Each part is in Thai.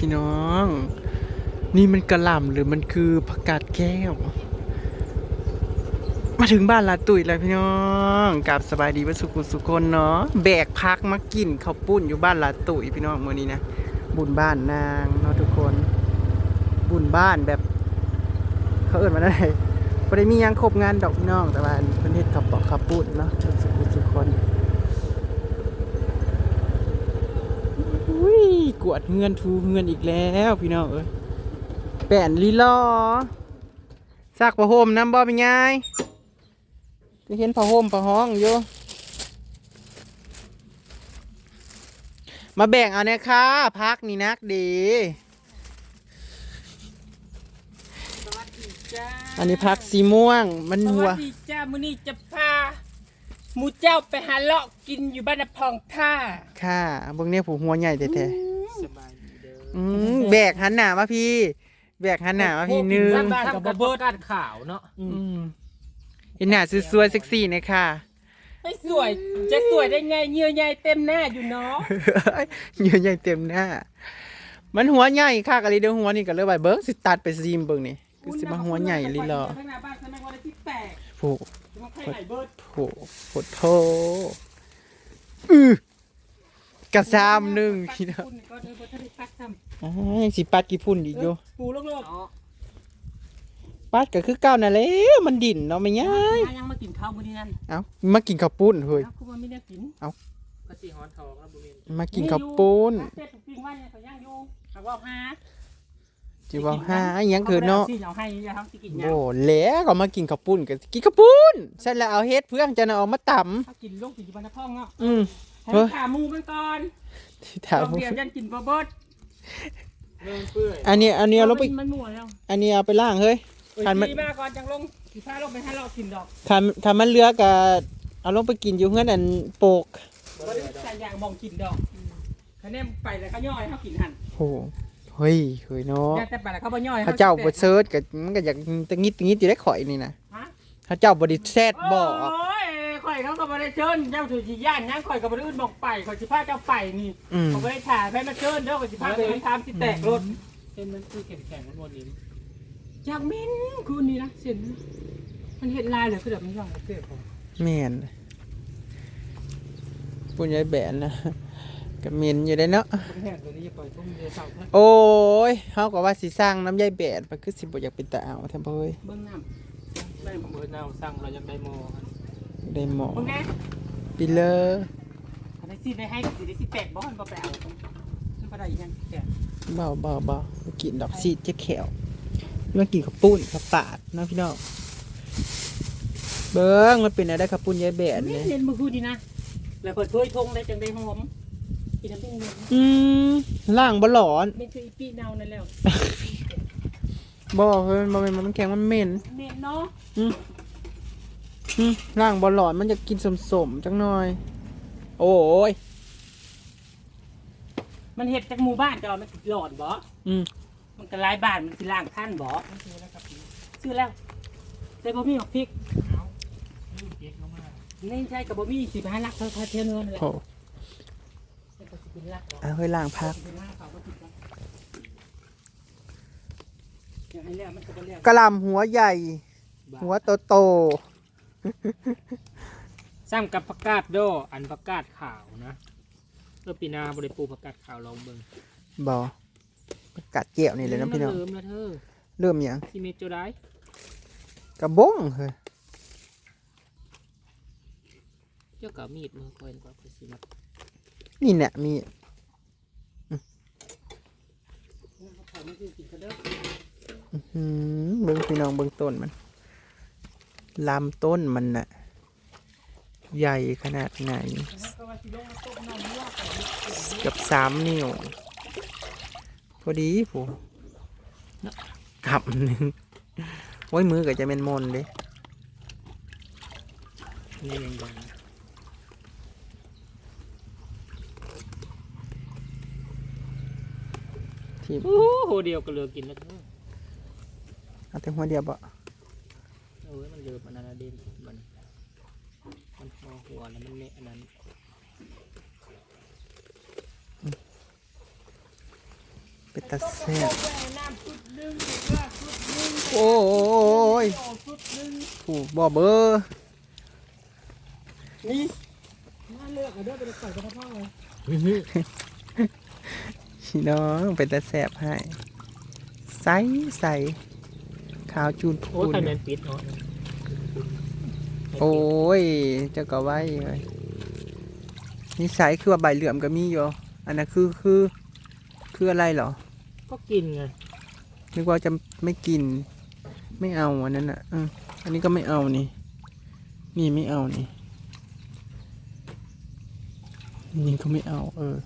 พี่น้อง นี่มันกระหล่ำหรือมันคือผักกาดแก้ว มาถึงบ้านลาตุยแล้วพี่น้องกับสบายดีวัสุขุสุคนเนาะแบกพักมากินข้าวปุ้นอยู่บ้านลาตุยพี่น้องมื้อนี้นะบุญบ้านนางเนาะทุกคน บุญบ้านแบบ เขาเอิ้นมาได้บ่ได้มียังครบงานดอกพี่น้องแต่ว่าเพิ่นเฮ็ดข้าวปอกข้าวปุ้นเนาะสุขุสุคนอุ้ย กวดเงินทูเงินอีกแล้วพี่น้องเอ้ยแป้นลีลอซักผ้าห่มน้ำบ่เป็นไงจะเห็นผ้าห่มผ้าห้องอยู่มาแบ่งเอาเนี่ยค่ะพักนี่นักดีสวัสดีจ้าอันนี้พักสีม่วงมันสหัววัสดีจ้ามื้อนี้จะพาหมูเจ้าไปหาเลาะกินอยู่บ้านนพองท่าค่ะเบิ่งเนี่ยผูหัวใหญ่แท้สบายดีเด้ อๆอืมแบกหันหน้ามาพี่ แบกหันหน้ามาพี่หนึงบ้านกับบ่เบิดการข่าวเนาะอืมเห็นหน้าสวยๆเซ็กซี่นะค่ะไม่สวย จะสวยได้ไงเหงื่อใหญ่เต็มหน้าอยู่เนาะเหยื่อใหญ่เต็มหน้า มันหัวใหญ่ค่ะกะลีเดียวหัวนี่ก็เลยว่าเบิ่งสิตัดไปซีมเบิ่งนี่คือสิมาหัวใหญ่ลิลอข้างหน้าบ้านข้างหน้าวันที่แตกผูกจะมาใครไหนเบิดโถโถโถอือกระซามหนึ่งพี่น้อง คุณก็เดินบ่ทันได้ปักซ้ อ่ายังสิปัดกี่พุ่นอีกอยู่ำปูโลกปัดก็คือเก้านั่นแหละมันดิ่นเนาะไม่ๆง่ายยังมากินข้าวมื้อนี้นั่นเอ้ามากินข้าวปุ้นเฮ้ย เอ้าคุณว่าไม่ได้กินเอ้าก็สิฮ้อนทองแล้วบ่แม่นมากินข้าวปุ้นเสร็จปิ้งไว้เนี่ยเขาย่างอยู่หากว่าหาจิว่าห้าอิหยังคือเนาะสิเอาให้อย่าทำสิกินหยังโอ้แล้วก็มากินข้าวปุ้นก็กินข้าวปุ้นเสร็จแล้วเอาเฮ็ดเพื่อนจะน่ะเอามาตถ้ากินลูกกินอยู่บ้านนพ่องเนาะำอืมให้เฮ้ยขาหมูมันก่อนที่ถามดอกเดียวยันกินบ่เบิด เริ่มเปื่อยอันนี้อันนี้เอาลงไป มันมั่วแล้วอันนี้เอาไปล้างเฮ้ยเอ้ย ทานมันดีมากก่อนจังลงสิพาลงไปให้เรากินดอกถ้าถ้ามันเหลือก็เอาลงไปกินอยู่เฮือนอันโปกบ่ได้ใส่อย่างมองกินดอกคะแนนไปแล้วเขาย่อยเขากินหั่นโอ้เฮ้ยเฮ้ยเนาะย่าแต่ไปแล้วเขาบ่ย่อยเขาเจ้าบ่เซิร์ชก็มันก็อยากตะงิดตะงิดอยู่ได้ข่อยนี่นะฮะเขาเจ้าบ่ได้แซดบ่ โอ้ย ข่อยเขาก็บ่ได้เชิญเจ้าถือสิย่านหยังข่อยก็บ่ได้อื่นบอกไปข่อยสิพาเจ้าไปนี่อืมเขาบ่ได้ถ่ายให้มาเชิญเด้อข่อยสิพาไปทำสิแตกรถเป็นมันคือแข็งแข็งมันวนลิ้นจากเม้นคือนี่นะเส้นมันเห็ดลายเหลือคือแบบมันย่องเกิดผมแม่นปุ้นยายแบนนะก็เหม็นอยู่ได้เนาะคนแห้งตัวนี้จะปล่อยทุ่มเดือดเสาร์โอ้ยเฮาก็ว่าสิสร้างน้ำยายแบนมันคือสิบ่อยากเป็นตาเอาแท้บ่เอ้ยเบิ้งน้ำได้เบอร์นาวสั่งเรายังได้โม ได้หมอพวกนี้ปิเลอร์อันนี้ซีได้ให้กับซีได้ซีแตกบ้อนบ่ไปเอาซึ่งก็ได้อีกยังแตกเบาเบาเบาบ่กินดอกซีดเจ๊แขวมากินข้าวปุ้นข้าวปาดเนาะพี่น้องเบิ่งมันเป็นอะไรข้าวปุ้นยายแบนไม่เนี่ยเห็นมือคืนดีนะ แล้วเปิดเผยทงได้จังได้หอมกินน้ำปิ้งเงินอืมล่างบ่หลอนเป็นคืออีปีเนานั่นแล้วบ่เฮ้ยบ่แม่นมันแข็งมันเหม็น เมนเนาะอืม ล่างบ่หลอนมันจะกินสมๆจังหน่อย โอ้ยมันเห็ดจากหมู่บ้านจอมันสิหลอดบ่ อืมมันก็หลายบ้านมันสิล่างท่านบ่ซื้อแล้วแต่บ่มีหรอกพริกลูกเก๊กเข้ามานี่ใช่กับบ่มีสิบห้าลักเท่าเท่าเนื้อนั่นแหละโหแต่ก็สิเป็นลักบ่เอาเฮ้ยล่างพักเป็นลักเขาก็ติดกันอย่างให้แล้วมันก็บ่แล้วกระหลำหัวใหญ่ หัวโตโต ซ้ำกับผักกาดโดอันผักกาดขาวนะเออปีนาบริปูผักกาดขาวลองเบิ่งๆบ่กัดเกี่ยวนี่เลยนะพี่น้อง เริ่มแล้วเธอเริ่มหยังซีเมโจได้กระบงเฮ้ยเจ้ากับมีดมือคอยกว่าคอยสิมานี่แหละมีเขาไม่คือกินกระเด้ออืมเบิ่งพี่น้องเบิ่งต้นมัน ลำต้นมันน่ะ ใหญ่ขนาดไหนก็ว่าสิลงมาต้มน้ำลวกเกับสามนิ้ว พอดีผู้ขับหนึ่งโอ้ยมือก็จะเป็นมนเลยนี่ยังยังที่โอ้โหเดียวก็เหลือกินแล้วเธอเอาแต่หัวเดียวบ่เอ้ยมันเหลือมันอะไรเด่นมันมันพอหัวแล้วมันเละอันนั้นเป็นตาแซ่บโอ้ยผูบ่เบอร์นี่น่าเลือกเอาเด้อไปใส่กระเพาะเลยพี่น้องเป็นตาแซ่บให้ใสใส ขาวจูนพูโอ้ยน ใครแมนปิดเนาะโอ้ย เจ้าก็ไว้เลยนิสัยคือว่าใบเหลื่อมก็มีอยู่ อันนั้นคือคือคืออะไรเหรอ ก็กินไงนึกว่าจะไม่กิน ไม่เอาอันนั้นอะเอออันนี้ก็ไม่เอานี่ นี่ไม่เอานี่ นี่ก็ไม่เอา เออ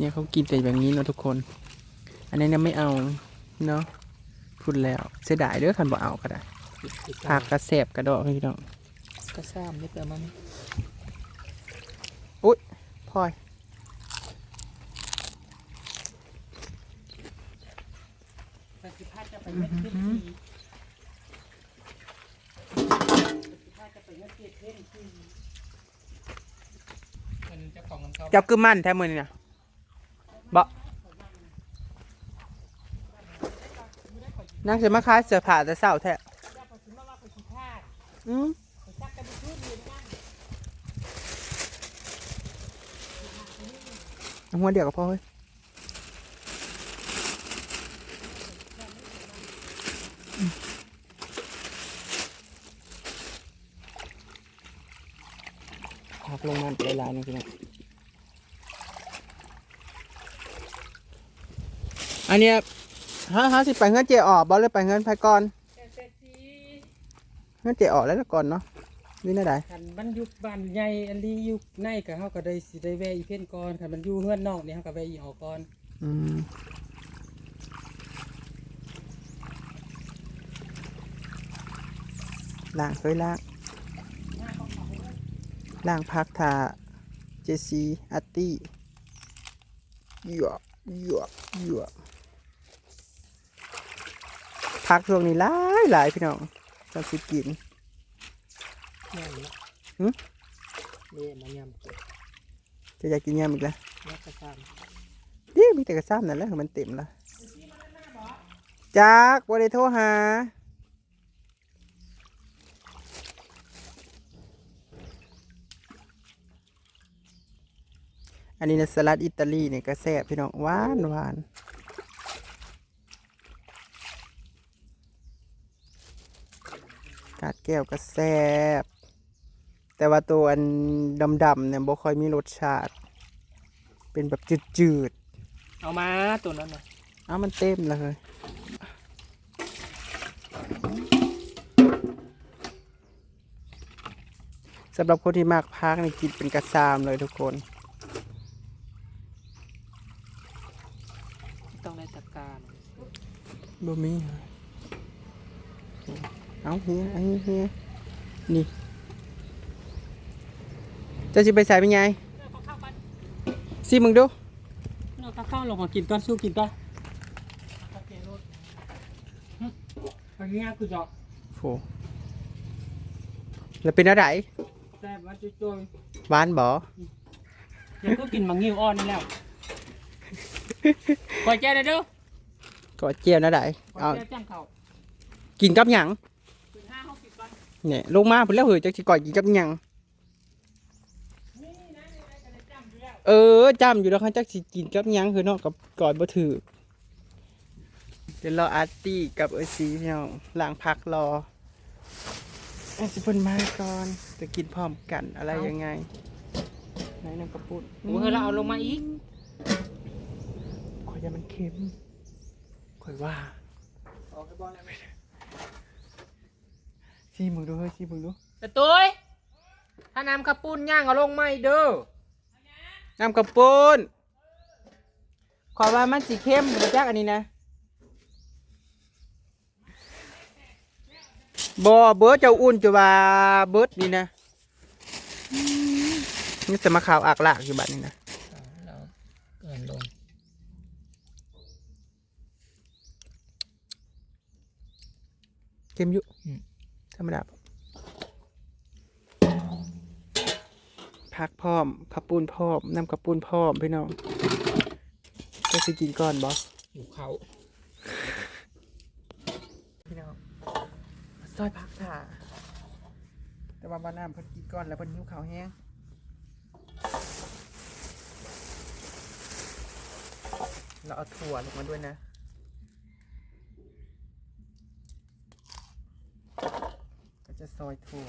เนี่ยเขากินแต่แบบนี้เนาะทุกคน อันนี้เนี่ยไม่เอาเนาะพูดแล้วเสียดายเด้อคันบ่เอาก็ได้ผักกระแสบกระดอกพี่น้องกระซ้ำนี่แต่มันพลอยแต่สิพาจะไปเม็ดขึ้นทีสิพาจะไปเม็ดเจ็ดเท่นทีมันเจ้าของน้ำเขาจับคือมั่นแท้มือนี่นะ บ่นั่งจะมาค้ายเสื้อผ้าแต่เศร้าแท้อืมไปซักกันไปชุดเรียเอาหัวเดียวกับพ่อเฮ้ยพักลงมาหลายๆนี่พี่น้อง อันเนี้ยฮะฮะสิไปเงินเจออกบอลเลยไปเงินไพก่อนแต่แต่สิเงินเจออกแล้วก่อนเนาะนี่น่าได้คันมันอยู่บ้านใหญ่อันนี้อยู่ในก็เฮาก็ได้สิได้แวะอีเพ่นก่อนคันมันอยู่เฮือนนอกนี่เฮาก็แวะอีออกก่อน อืมล้างเคยล้างล้างพักทาเจซีอาร์ตี้หยวกหยวกหยวก พักช่วงนี้หลายหลายพี่น้องจำสิกินแม่นละหึเรียมันยำเจ็บจะอยากกินยำอีกแล้วแล้วกระซ้เดี๋ยวมีแต่กระซ้ำนั่นแหละมันเต็มละจากวันได้โทรหาอันนี้นะสลัดอิตาลีเนี่ยก็แซ่บพี่น้องหวานหวาน กาดแก้วก็แซ่บแต่ว่าตัวอันดำๆเนี่ยบ่ค่อยมีรสชาติ เป็นแบบจืดำเอามาตัวนั้นนะๆอ้าวมันเต็มเลยสำหรับคนที่มากพักนี่กินเป็นกระซามเลยทุกคน ต้องได้ตะการบ่มีเหรอ เอาเฮียเอาเฮียนี่จะสิไปใส่เป็นไงเอาเข้ากันสิมึงดูเอาเข้าลงมากินก่อนสู้กินก่อนอันนี้กูจะโหแล้วเป็นอะไรแต่ว่าจุ๊ยหวานบ่ๆยังก็กินมังงิวอ่อนนี่แล้วปล่อยแจ้ได้เด้อก็เจียวนะได้ปล่เอาอยแจ้แจ้งเขากินกับหยังถึงห้าหกสิบก่อน เนี่ยลงมาพุ่นแล้วเหยจักสิก่อยกินกับหยังนี่นะนี่นะจะได้จำอยู่แล้วเออจำอยู่แล้วเขาจักสิกินกับหยังคือเนอกกับก่อนบ่ถือเดี๋ยวรออาร์ตี้กับเออซีพี่น้องล้างพักรอไอ้สิเพิ่นมาก่อนจะกินพร้อมกันอะไรยังไงไหนน้ำกระปุกโอ้ยเราเอาลงมาอีกข่อยจะมันเค็มข่อยว่า ซีมึงดูเฮ้ยซีมึงดูแต่ตัวถ้าน้ำกระปุ้นย่างเอาลงมาอีกเด้อน้ำกระปุนขอว่ามันสีเข้มมาจากอันนี้นะบอเบิร์ดเจ้าอุ่นจะว่าเบิร์ดนี่นะนี่จะมาข่าวอักลากอยู่บัดนี้นะเราเกินลงเข้มอยู่ธ รรมดาพักพร้อมข้าวปุ้นพร้อมน้ำข้าวปุ้นพร้อมพี่น้องก็สิกินก่อนบ่อยู่เขาพี่น้องซอยพักค่ะแต่ว่าบ้านน้ำเพิ่นกินก่อนแล้วเพิ่นหิวข้าวแห้งเราเอาถั่วลงมาด้วยนะ ก็จะซ อยถั่ว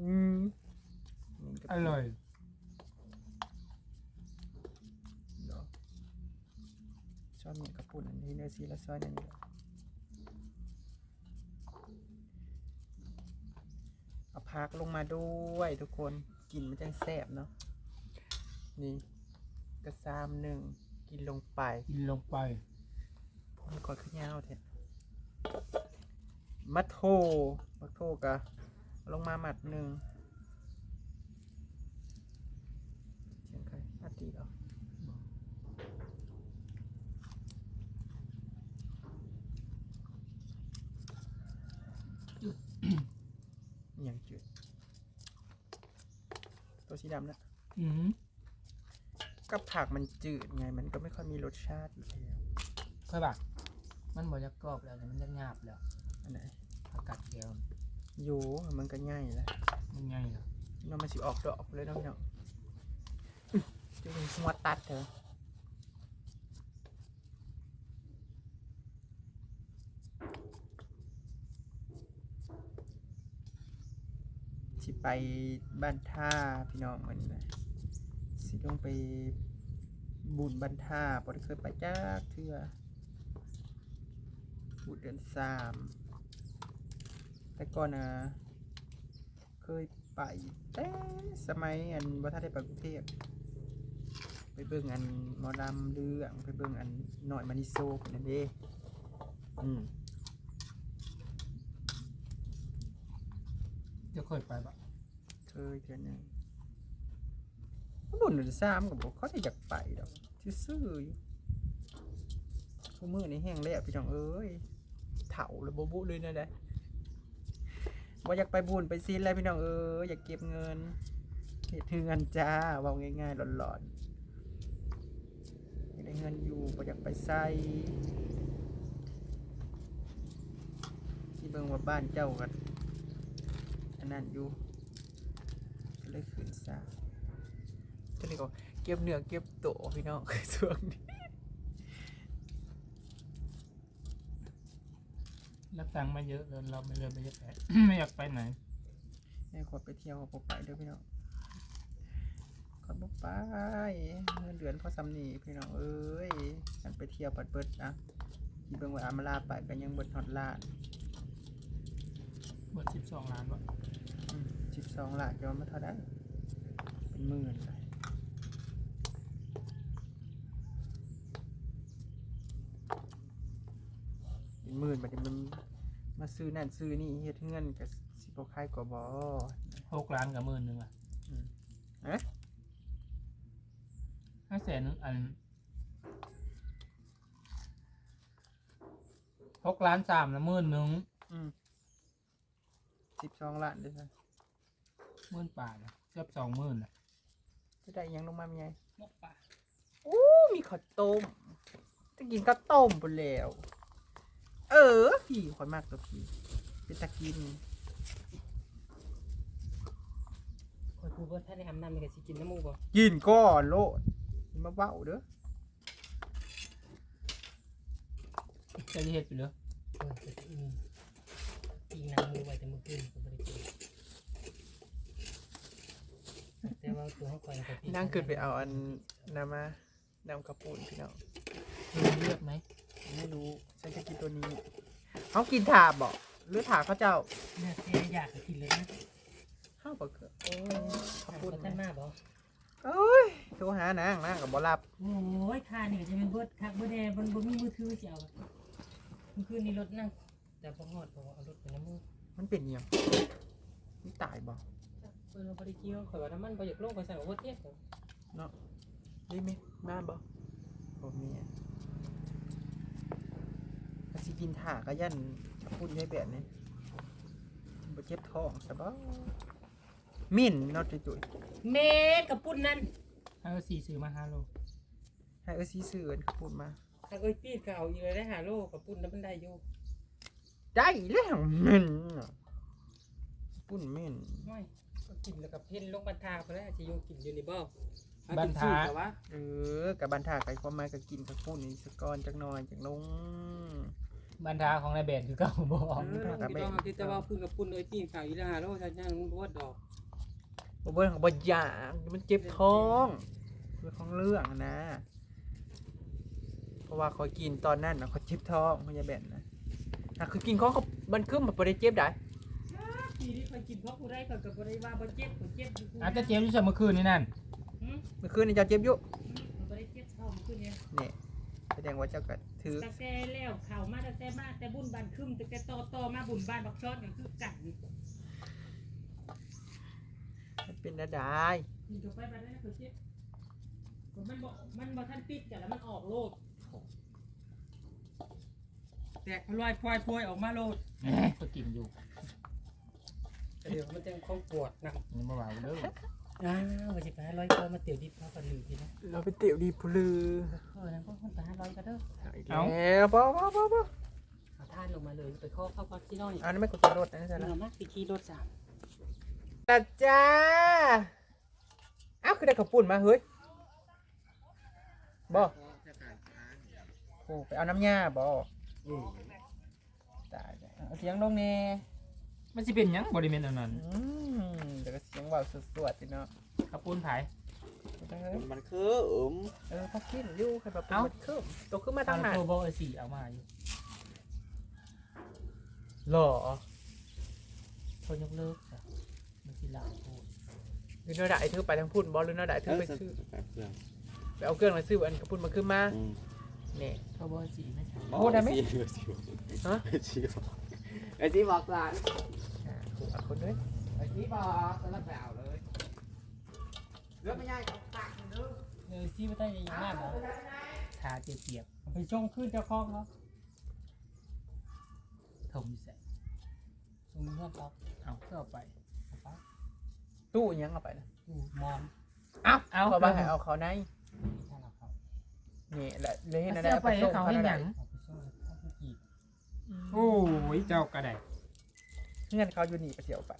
อืมนี่ก็อร่อยเดี๋ยวชอบมีกระปุ่นอันนี้เนื้อซีและซอยนั่นนี่เอาพักลงมาด้วยทุกคนกินมันจังแซ่บเนาะนี่กระซามหนึ่งกินลงไป กินลงไปผมก่อนขึ้นยาวแท้ มัดโทมัดโทกะเอาลงมาหมัดหนึ่งเสียงใครอาตีเหรออหย่างจืดตัวสีดำนะอืมกับผักมันจืดไง มันก็ไม่ค่อยมีรสชาติอยู่แล้วใช่ปะมันบ่จะกรอบแล้วแต่มันจะหยาบแล้ว อันไหนผักกาดแก้วอยู่มันก็ง่ายแหล้วมันง่ายเหรอน้องมันสิออกดอกเลยเน้องเนาะจะเป็นหัวตัดเถอะสิไปบ้านท่าพี่น้องมันนะสิลงไปบุญบ้านท่าพอได้เคยไปจักเทื่อบุญเดือนสาม แต่ก่อนนะเคยไปแต่สมัยอันวัฒนได้ไปกรุงเทพไปเบิ่งอันหมอลำเรื่องไปเบิ่งอันหน่อยมานิโซคนนั่นเด้อืมจะเคยไปปะเคยเทื่อหนึงบุญเดือนสามกับบอกเขาจะอยากไปดอกซื่อๆอยู่ทุกมือนี่แห้งแล้วพี่น้องเอ้ยเถาแล้วบบุเลยนะเด้ ว่าอยากไปบุญไปซีนอะไรพี่น้องเอ้ยอยากเก็บเงินเฮ็ดเงินจ้าว่าง่ายๆหลอนๆได้เงินอยู่บ่อยากไปใส่ที่เบิ่งว่าบ้านเจ้ากันอันนั้นอยู่เลยขึ้นซะก็เลยก็เก็บเนื้อเก็บโตวพี่น้องช่วงนี้ รับตังค์มาเยอะเลยเราไม่เลยไม่อยากไป ไม่อยากไปไหนแม่ขอไปเที่ยวขอไปเด้อพี่น้องขอบ่ไปเงินเดือนพอสำนีพี่น้องเอ้ยกันไปเที่ยวปัดเบิดนะที่เบิ่งว่าอามาลาไปก็ยังเบิดฮอดล้านเบิดสิบสองล้านวะสิบสองล้านจะว่ามาเท่าได้เป็นหมื่นเลยเป็น หมื่นบัดนี้มันมาซื้อนั่นซื้อนี่เฮ็ดเงินกับสิบ่คายกว่าบ่หกล้านกับหมื่นหนึ่งอะเอ๊ะห้าแสนนึงอันหกล้านสามละหมื่นหนึ่งอืมสิบสองล้านเด้วยซ้หมื่นป่าทเกือบสองหมื่นอะจะได้อิหยังลงมามีไงนกป่าอู้มีข้าวต้มจะกินข้าวต้มไปแล้ว เออพี่ขอยมากตัวพี่เป็นตะกินคนกูว่าถ้าได้อาบน้ำมันก็สิกินน้ำมูกบ่กินก้อนโลดอย่ามาเบ้าเด้อจะเฮ็ดไปเลยเออก็สิมีปีน้ำมูไว้แต่มื้อคืนก็บ่ได้กินแต่ว่าตัวของข่อยก็ปีนั่งเกิดไปเอาอันนำมานำกระปุนพี่น้องเลือกไหม ไม่รู้ฉันจะกินตัวนี้เขากินถาบบอกหรือถาเขาเจ้าเลือดแท้อยากก็กินเลยนะข้าวบะเกือโอ้ข้าวถามปุ้นเขาท่านมาบ่เอ้ยโทรหานางนางกับบอรับโอ้ยค่านี่ก็จะเป็นเบิดคักบ่แดบ่บ่มีมือถือสิเอาเมื่อคืนนี้รถนั่งแต่บ่ฮอดบ่เอารถไปน้ำมูกมันเป็นอิหยังมันตายบอกเพิ่นว่าบ่ได้เกี่ยวข่อยว่าน้ำมันบ่อยากลงไปใส่โอเวอร์เทปเนาะได้ไหมบ้านบอกผมมีอะ ก็สิกินถาก็ยันข้าวปุ้นยายแบบนี้บ่เจ็บท้องซะบ่มิ่นเนาะจุ้ยเมกับปุ่นนั่นเอาสี่ซื้อมาห้าโลให้เออซีซื้อเอิ้นพูดมา ถ้าเอ้ยปีดก็เอาอีกเลยได้หาโลกับปุ่นแล้วมันได้อยู่ได้แล้วมิ่นน่ะปุ่นมิ่นไม่ก็กินแล้วกับเพ่นลงบันทาไปแล้วจะอยู่กินอยู่ในบ่บ้านทาวะเออกับบันทาไก่ความหมายก็กินกับปุ่นนี่สกอนจักหน่อยจักลง บรรดาของนายแบนคือเก่าบ่เออไม่ต้องเอาที่แต่ว่าพึ่งกับปุ่นเลยปีดข่าวอีละหาโลชันย่างมึงบวดดอกบ่เบิ่งบ่อยากมันเจ็บท้องคือของเรื่องอะนะ เพราะว่าเขากินตอนนั้นน่ะเขาเจ็บท้องเขาจะแบ่นนะอะคือกินของเขามันคือมันบ่ได้เจ็บได้ปีนี้คนกินเพราะกูได้ก่อนกับกูได้ว่าบ่เจ็บกูเจ็บอยู่กูอาจจะเจ็บอยู่เมื่อคืนนี่นั่นหืมเมื่อคืนนี่เจะเจ็บอยู่มันบ่ได้เจ็บเท่าเมื่อคืนเนี่ยนี่แสดงว่าเจ้าก็ ถือ ตั้งแต่แล้วเข่ามาตั้งแต่มาแต่บุญบานคึมตั้งแต่ต่อต่อมาบุญบานบักช้อนก็คือกันมันเป็นได้ได้นี่ก็ไปบานนั้นก็เจ็บก็มันบ่มันบ่ทันปิดกันแล้วมันออกโลดแตกพลอยพลอยพลอยออกมาโลดแหมก็กินอยู่เดี๋ยวมันจะคงปวดนะยังบ่เบาเด้อ อ้าวว่าสิไปหาร้อยคอมาเตี๋ยวดิบเขากันลือพี่นะเราไปเตี๋ยวดีพลือเออนั่นก็คนไปหาร้อยกันเด้อแล้วบ่บ่บ่บ่เอาท่านลงมาเลยไปข้อเข้าพักที่น้อยอันนี้ไม่กดรถนะจ๊ะเออมาไปขี่รถสามตัดจ้าอ้าวคือได้ขับปุ่นมาเฮ้ยบ่โอ้ไปเอาน้ำยาบ่ตายแล้วเอาเสียงลงแน่ มันสิเป็นหยังบ่ได้แม่นอันนั้นอืมเดี๋ยวก็เสียงเว่าวสวดๆสิเนาะข้าวปุ้นไผ มันคืออืมเออพักกินอยู่ใครแบบเป็นเอ้า มันคืบตัวขึ้นมาทาทางงไหนโทรบอกเออสี่เอามาอยู่หล่อโทรยกเลิกจ้ะมันสิลาวโทรหรือเนาะได้ถือไปทางพุ่นบอลหรือเนาะได้ถือไปซื้อแบบเครื่องไปเอาเครื่องมาซื้ออันกระพุ่นมาขึ้นมาอืมเนี่ย โทรบอกเออสี่ไม่ใช่พูดได้ไหม อ้ซีอ้ซีฮะไอซีบอกไอซีบอกหลานอ่าถูกอัด คนด้วยไอซีบอกแล้วแปลวเลยเลือกไม่ง่ายเอาตักเด้อเออซี่ไม่ได้ยังมากหรอขาเจียบไปช่องขึ้นเจ้าของเขาๆทมอยู่ใส่ตรงนี้เขาเอาก็เอาไปตู้ยังเอาไปนะอยู่มองเอาเอาเขาว่าให้เอาเขาในนี่แหละเลยนั่นเสื้ไปให้เขาให้หยังเอาไปช่วยเขาไปกีดโอ้ยเจ้ากระได เงื่อนเขาอยู่นี่ไปเที่ยวไป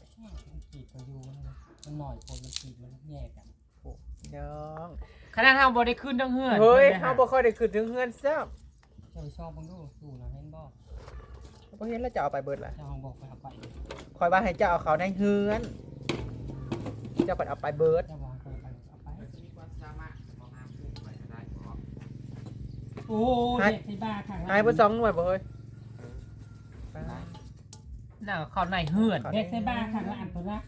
มันกีดไปอยู่มันมันหน่อยคนมันกีดมันแยกกันโอ้น้องขนาดเฮาบ่ได้ขึ้นทั้งเฮือนเฮ้ยเฮาบ่ค่อยได้ขึ้นถึงเงื่อนซ้เจ้าไปช่องเบังดูดูนะเห็นบ่ำบ่เห็นแล้วจะเอาไปเบิดล่ะเจ้าของบอกไปเอาไปคอยว่าให้เจ้าเอาเขาในเฮือน เจ้าปัดเอาไปเบิด เจ้าบอกไปเอาไปเอาไปมีความสามารถของน้ำขึ้นไปได้พอโอ้เด็กที่บ้าข้างหายไปสองหน่วยบ่เฮ้ย แล้วเข้าในเฮือนเด็กที่บ้าข้างละอันเพิ่นละ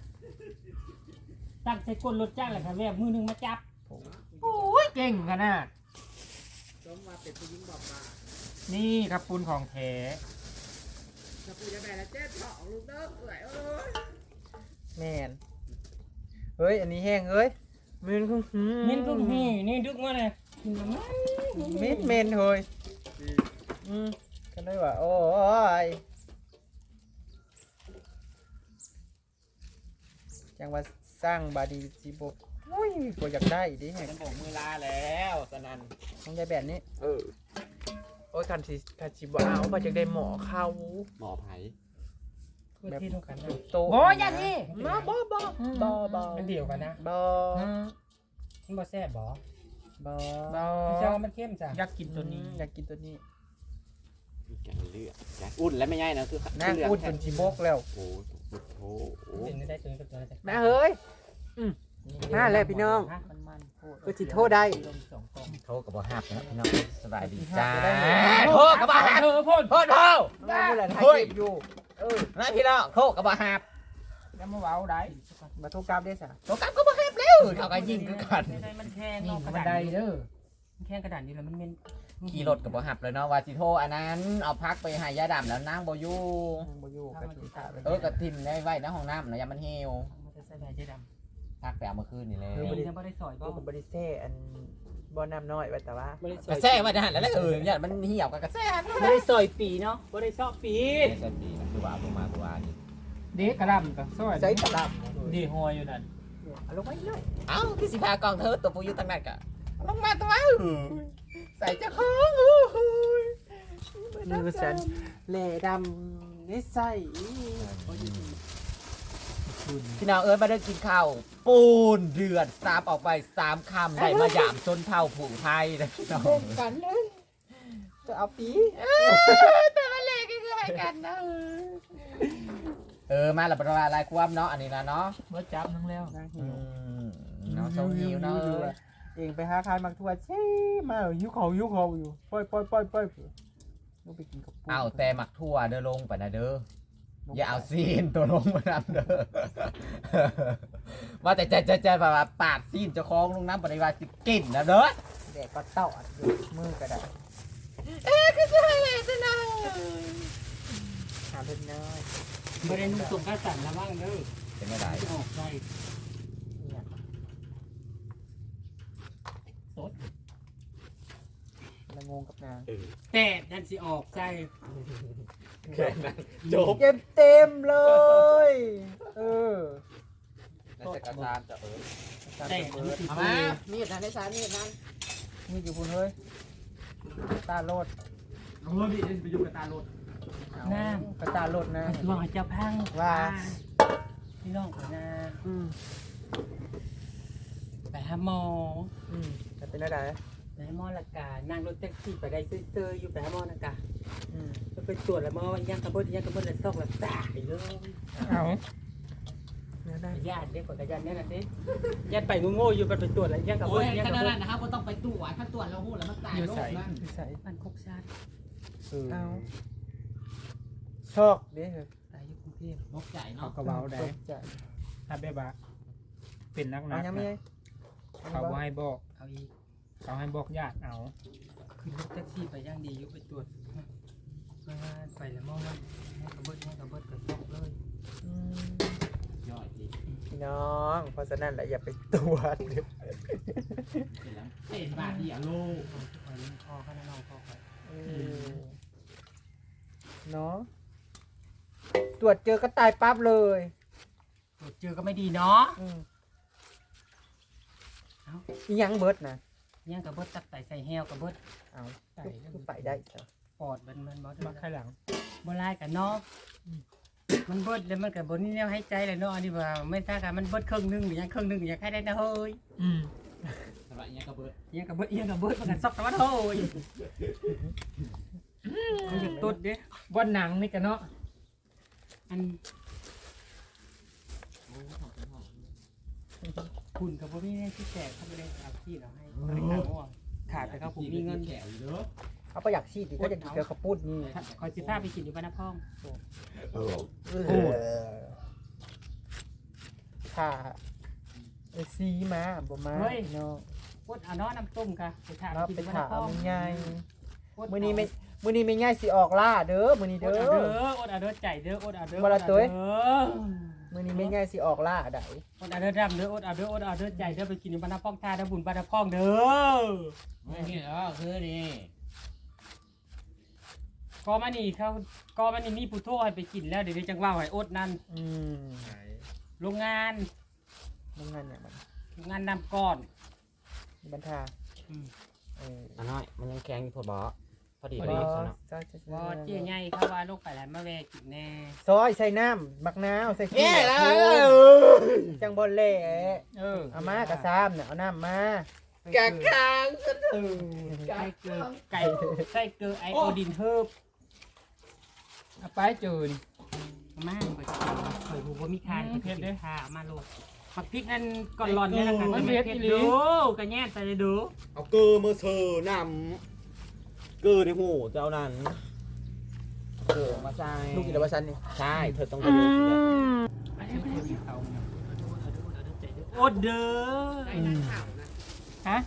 ตั้งใจกดรถจ้างแหละค่ะแวบมือหนึงมาจับโอ้ยเก่งขนาดสมว่าเป็นผู้หญิงบอกว่านี่ครับปูนของแท้ถ้าผู้จะแบ่แล้วเจ๊ถอกลูกเด้อเอ้ยเอ้ยแมนเฮ้ย อันนี้แห้งเฮ้ยเมนคือเน้นทุกหีนี่ดึกมาเลยกินน้ำมัน เมนเมนเฮ้ยอืมก็เลยว่า โอ้ย จังว่าสร้างบาดีสิบโอ้ยบ่อยากได้ดิแฮะมันบอกมือลาแล้วสนันของยายแบบนี้เออโอ้ยคันสิคันสิบ่เอาบ่จักได้หมอเข้าหมอไผ่คือที่ต้องกันนะโตโอ้ยอย่างนี้มาบ่บ่บ่บ่มันเดียวกันนะบ่มันบ่แซ่บบ่บ่เราเจ้ามันเข้มจ้ะอยากกินตัวนี้อยากกินตัวนี้มีแกงเลือดแกงอุ่นแล้วไม่ง่ายนะคือน่าพูดจนสิบกแล้วโอ้โห โอ้โหเป็นได้ตัวนี้กับตัวนั้นจ้ะแม่เฮ้ยมาแล้วพี่น้อง มันมันโคตรก็สิโทษได้ลงสองกล่องโทษกับบ่ฮับนะพี่น้องสบายดีจ้าโทษกับบ่ฮับเธอพ่นโทษเท่าได้เมื่อไหร่ถ่ายเฮ้ยคลิปอยู่เออนะพี่น้องโทษกับบ่ฮับแล้วมาเว้าได้มาโทรกราฟได้สะโทษกับก็บ่ฮับเร็วเท่ากันยิงคือกันไม่ได้มันแค่นี่กมัระนดาษได้เด้อแค่กระดาษนี่แหละมันเป็น ขี่รถกับบ่ฮับเลยเนาะว่าสิโทษอันนั้นเอาพักไปหายาดำแล้วนางบ่อยู่ยังบ่อยู่กับที่ตาไปเออกระทิมได้ไว้ในห้องน้ำนะยามันเหี่ยวมันจะใส่ใบเจ๊ดพักไปเอาเมื่อคืนนี่เลยำนี่ถ้าไม่ได้สอยตับ่วกับบริเซ่อันบ่อน้ำน้อยไว้แต่ว่าไม่ได้สกอระยแซ่มาจะหันแล้วแหละเออเนี่ยมันเหี่ยวกับกระแซ่ไม่ได้สอยปีเนาะไม่ได้ซอกปีไม่ใช่ปีนะคือว่าเอาลงมาคือว่านี่เด็กกระดำกับซอยใส่ตลับดีหอยอยู่นั่นเอาลงไว้เลยเอ้าที่สิพากองเธอตัวปูอยู่ตั้งนั้นกะเอาลงมาตัว ใส่เจ้าของมือสันแหล่ดำนิสัยพี่น้องเอิร์ธมาได้กินข้าวปูนเดือดสามออกไปสามคำได้มาหยามจนเท่าผงไทยนะพี่น้องโกงกันเลยจะเอาปีแต่มันเล็กก็คือให้กันนะเออมาละประมาณลายความเนาะอันนี้นะเนาะเมื่อจับนึงแล้วนางหิอืวมเนาะเซาหิวเนาะ เออเองไปหาขายมักทั่วเช่มาหิวเขาหิวเขาอยู่ปล่อยปล่อยปล่อยปล่อยลูกไปกินกับปูเอาแต่หมักทั่วเด้อลงไปนะเด้ออย่าเอาซีนตัวลงมานำเด้อว่าแต่ใจใจใจแบบว่าปาดซีนเจ้าของลงน้ำปฏิวัติสิกินนะเด้อแดกก็เต่าอยู่มือก็ได้เอ๊ะคือจะให้เลยสินะหาเล็กน้อยไม่ได้นุ่งส่งกระสันระวังเด้อเป็นอะไรออกได้ เนี่ย ละงงกับนางแต่ดันสิออกใจจบเต็มเต็มๆเลย เออแล้วจะกระซามจะเออแต่ดันสิเอามามีดนะได้สามมีดนั้นนี่อยู่คุณเฮ้ย ตาโลดเอาเฮ้ยไปอยู่กับตาโลดน้ำกระตาโลดนะ ลองให้เจ้าพังว่าพี่น้องขอนาอืม ไปหาหมออืมจะเป็นอะไรไปหาหมอละกานั่งรถแท็กซี่ไปได้ซื้อๆอยู่ไปหาหมอละกาอืมไปตรวจแล้วหมอว่ายังกระเบิดยังกระเบิดแล้วซอกแล้วตายเลยเอาเนี่ยได้ญาติเด็กกว่าญาติเนี่ยนะเด้ญาติไปโง่ๆอยู่ไปไปตรวจแล้วยังกระเบิโอ้ดยยังขกระนาดเบินั้ดนนะครับก็ต้องไปตรวจถ้าตรวจแล้วหูแล้วมันตายโรคนั่นคือใส่มันคกชาติเอาชอกเด้อตายอยู่กรุงเทพโรคใจเขาเนาะกระเบาได้ตกใจถ้าแบบว่าเป็นนักหนัเอากยังไม่นะไง เขาบ่ให้บอก เอาอีกเขาให้บอกญาติเอาขึ้นรถแท็กซี่ไปย่างดีอยู่ไปตรวจมาไปแล้วมองว่าให้กระเบิดให้กระเบิดกระซอกเลยอืมยอดดีพี่น้อง เพราะฉะนั้นแหละอย่าไปตรวจเด้อเป็นบาทที่อะโลกไปเล่นคอข้างนอกคอไปเออเนาะตรวจเจอก็ตายปั๊บเลย ตรวจเจอก็ไม่ดีเนาะอืม เอ้าอีหยังเบิดนะย่างกระเบิดตับไตใส่แฮวกระเบิดเอาคือไปได้จ้ะปอดมันมันบ่มาข้างหลังบ่ลายกันเนาะมันเบิดแล้วมันก็บ่นี่แนวให้ใจเลยเนาะอันนี้ว่าไม่ทราบกันมันเบิดครึ่งหนึงหรือยังครึ่งหนึงอยากให้ได้นะเฮ้ยอืมสำหรับเนี้ยกระเบิดยังกระเบิดยังกระเบิดมันก็ซอกตะวันเฮ้ยมันจะตุดเด้ว่าหนังนี่กันเนาะอัน คุณกับพ่อพี่เนี่ยที่แจกเขาไปเลยเอาที่เราให้บริการม่วงขาดแต่เขาผมมีเงินแขวอยู่เด้อเขาไปอยากชีดดิเขาอยากกินเกลือข้าวปุ้นนี่คอยสิพาไปกินอยู่บ้านนาพ่องโอ้ค่ะไอซีมาบ่มาพี่น้องวดเอาเนาะน้ำต้มค่ะไปทานเรากินไปอยู่บ้านถานาพ่อมงง่ายมื้อนี้ไม่มื้อนี้ไม่ง่ายสิออกล่าเด้อมื้อนี้อเด้ดอเอาเด้ออดเอาเด้อใจเด้ออดเอาเด้อบ่ละตุ้ยอดเอาเด้อ มื้อนี้ไม่ง่ายสิออกล่าได้อดเอาเด้อดำเด้ออดเอาเด้ออดเอาเด้อใจเด้อไปกินอยู่บ้านนาพ่องท่าเด้อบุญบ้านนาพ่องเด้อไม่นี่เออคือนี่ก็มานี่เขาก็มานี่มีผู้โทษให้ไปกินแล้วเดี๋ยวจังว่าให้อดนั่นอืมโรงงานมึงงานเนี่ยมันโรงงานนำก้อนบรรทาอืมเอออันน้อยมันยังแข็งอยู่พอบ่ พอดี บ่เลยสนะจ้าจ้าบ่เจ๊ใหญ่เขาว่าลูกไปแล้วมาแวะกินแน่ซอยใส่น้ำบักนาวใส่ขี้เอ๊ะแล้วจังบ่เละเออเอามากระซามเนี่ยเอาน้ำมา กะกางซะถึงไก่เกลือไก่ไส้เกลือไอโอดินเฮิบเอาไปจูนมาไปเคยหูบ่มีทานเผ็ดเด้อค่ะมาโลดปักพริกนั่นก่อนร้อนเนี่ยนะคะเผ็ดดูกระแยนไปเลยดูเอาเกลือมาเซอร์นำ เกลือในหูเจ้านั้นเกลือมาใส่ลูกอินทวัชันนี่ใช่เธอต้องไปดูสินะไปเลยไปเลยเอาโอดเด้อฮะ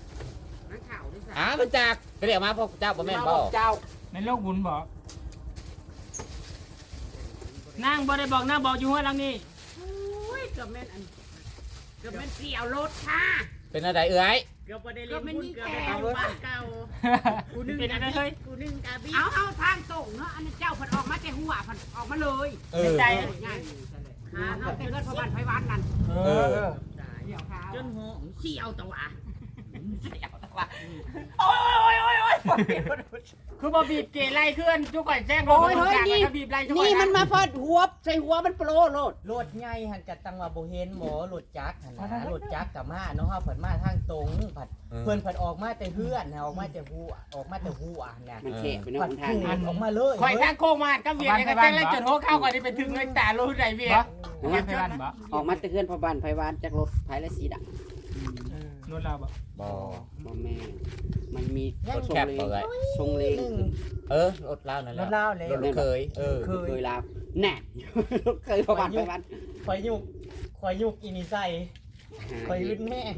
อ่ามันจากก็เรียกมาพวกเจ้าบ่แม่นบ่เจ้าในโลกบุญบอกนางบ่ได้บอกนางบอกอยู่หัวหลังนี่อุ้ยเกือบแม่นอันเกือบแม่นเกี่ยวรถค่ะ เป็นอะไรเอ้ยเกือบบ่ได้เล่นบุญเกือบไปเอาบ้านเก่ากูนึงเป็นอะไรเฮ้ยกูนึงกะบีเอาเอาทางตรงเนาะอันนี้เจ้าเพิ่นออกมาแต่หัวเพิ่นออกมาเลยเอในอใจง่ายหาเอาแต่เงินพระบานไพวันนั่นเออมเดี่ยวขาวจนหงเสียวตัว คือบ่บีบเกไล่ขึ้นจุกก่อยแจ้งรถโอ้ยเฮ้ยจากนี่แล้วก็บีบไล่จุกก่อยนี่มันมาพอดหัวใส่หัวมันโปรโลด รถใหญ่หันกะตังว่าบ่เห็นหมอรถจักรหั่นนะรถจักรกับมาเนาะเฮาเพิ่นมาทางตรงผัดเพิ่นเพิ่นออกมาแต่เฮือนนะออกมาแต่หัวออกมาแต่หัวน่ะมันเขะไปเนาะผัดทางพุ่งออกมาเลยข่อยทางโค้งมาก็เวียนยังก็แจ้งไล่จนหัวเข้าก่อนที่ไปถึงเลยแต่รู้ไหนเวียนมันไปบ้านบ่ ออกมาแตะเคือนพอบ้านไผวานจากรถไผและสีดำ รถเราบ่บ่บ่แม่มันมียังทรงแคบเลเปิดทรงเลงขึ้นเออรถลาวนั่นแหรละถเล่าเลย รถลูกเคยเออเคยเคยลาวแน่เคยพอบ้านไผวานข่อยยุกข่อยยุกอีนี่ใส่ข่อยอึดแม่ง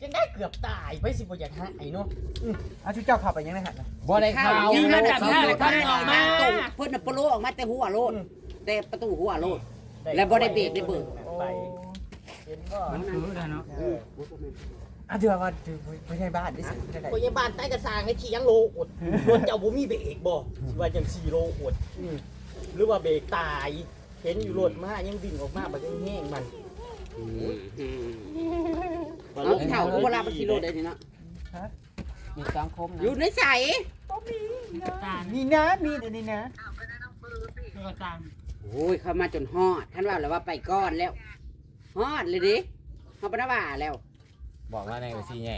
ก็ได้เกือบตายไปสิบ่อยากหายเนาะเอาชุดเจ้าขับไปยังไงฮะบ่ได้เข้ายิงรระถดับเขาหน้าเลเลยยเขาเขาได้ได้ออออกกมามาตรงเพิ่นน่ะโปรออกมาแต่หัวโลดแต่ประตูหัวโลด แล้วบ่ได้เบรกได้เบิก ไปเห็นบ่ มันคือแล้วเนาะ เออ อะเดี๋ยวว่าไม่ใช่บ้านนี่สิไม่ใช่ไหนพยาบาลใต้กระสร้างให้เถียงโลอดรถเจ้าบ่มีเบรกบ่สิว่าจัง4โลอดอืมหรือว่าเบรกตาย เห็นอยู่รถมายังวิ่งออกมาบัดยังแห้งมันเอาเท่าเวลามันกิโลได้นี่เนาะมีสังคมอยู่ในใสตาลนี่นะมีเดี๋ยวนี้นะก็ตามโอ้ยเข้ามาจนฮอดท่านว่าแล้วว่าไปก้อนแล้วฮอดเลยดิเฮาบ่ได้ว่าแล้ว บอกว่าในกระซีแง่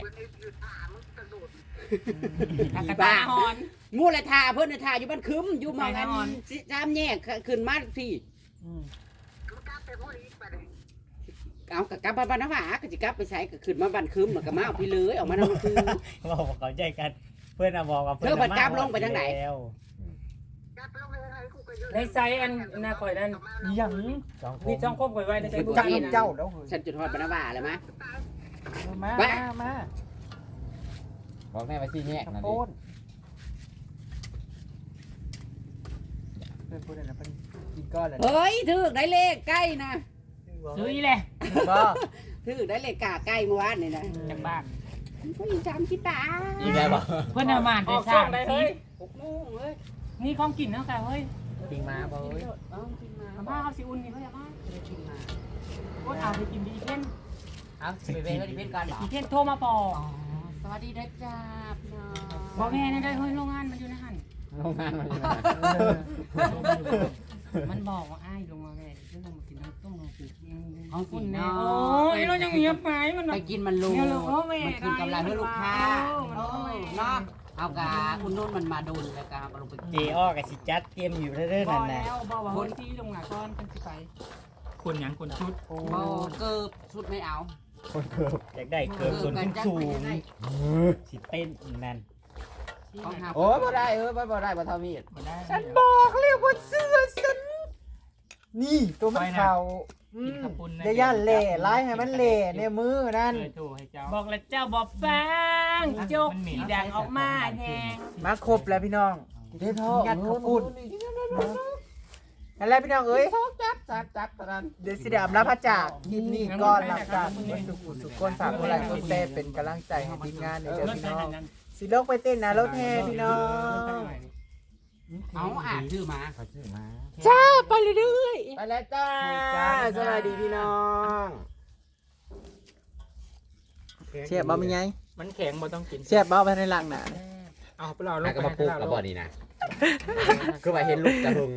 อากาตาฮอนงูละทาเพิ่นน่ะทาอยู่บ้านคึมอยู่หมองอันไปนอนสิจามแยกขึ้นมาพี่เอากะกลับบ้านนว่าก็สิกลับไปใช้ก็ขึ้นมาบ้านคึมแล้วก็มาเอาพี่เลยออกมานำคือ บอกว่าเขาใจกัน เพื่อนน่ะบอกว่าเธอบัดกราฟลงไปทางไหน แล้ว ในไซอันน่าข่อยนั่นยังสังคมีมช่องคบข่อยไว้ในไซบุจักรีน้ำเจ้าแล้วเฮ้ยฉันจุดฮอดบ้านนว่าแล้วมะ มาไปมามาบอกแม่ว่าซีแง่ขับนั่นโพดินเพื่อนพูดอะไรนะเพื่อนกินก้อนเลยเฮ้ยถึกได้เลขใกล้นะซื้ออีแหละบ่ถึกได้เลขกาใกล้เมื่อวานนี่นะจากบ้านก็อีสามสิบบาทอีแม่บอกเพื่อนเอามานอไปอกสาช่องมได้สิเฮ้ยหกโมงเว้ยนี่ของกินเนาะค่ะเฮ้ยปิงมาบ่เอ้ยเอากินมาเอามาเอาสิอุ่นนี่เขาจะมากินมาก็เอาไปกินดีเพ่น เอาสิไปเว้นก็ดิเว้นก่อนเหรอดีเพ่นโทรมาปอสวัสดีนะจ้าพี่น้องบอกแม่นี่ได้เฮ้ยโรงงานมันอยู่ในหันโรงงานมันอยู่ไหนมันบอกว่าอ้ายลงมาแม่ฉันลงมากินน้ำต้มลงกินเอากิคุนณแน่เนาะโอ้ยเรายังเงียบไปมันไปกินมันรู้เนี่ยลูกโอ้แม่มันคืนกำไรเพื่อลูกค้าเออเนาะเอากาคุณนุ่นมันมาดูแล้วกามาลงไปเจอ้อกับสิจัดเตรียมอยู่เรื่อยๆบนั่อนกแหละแล้วบอกว่าคนที่ลงหนาก้อนเป็นสิไปคนหยังคนชุดโอ้โบเกิบชุดไม่เอา คนเกิบอยากได้เกิบส่วนขึ้นสูงสิเต้นนั่นของหาโอ้ยบ่ได้เออบ่บ่ได้บ่เท่ามีดมาได้ฉันบอกเลยว่าเสื้อฉันนี่ตัวมันเข่าอืกินมข้าวปุ้นอย่าย่านเล่ไล่ให้มันเล่ในมือนั่นเลยโทรให้เจ้าบอกแล้วเจ้าบอกฟังโจกสีดังออกมาแทงมาครบแล้วพี่น้องเด้พ่องัดข้าวปุ้น นั่นแหละพี่น้องเอ้ยจัดจัดจัดตอนนั้นเดี๋ยวสิได้อำลาพระจากคลิปนี้ก่อนหลังจากวันสุขุสุขคนฝากคนไลค์คนแชร์เป็นกำลังใจให้ทีมงานในเด้อพี่น้อง สิลกไปเต้นนะรถแห่พี่น้องเอาอ่านชื่อมาเขาชื่อมาจ้าไปเรื่อยไปแล้วจ้าๆสวัสดีพี่น้องเสียบบ่มีไงมันแข็งบ่ต้องกินเสียบบ่ไปในหลังน่ะเอาไปเราลแล้วงก็ไปมาปลูกให้กับเราบ่อนี่นะ คือว่าเห็นลูกจะหึง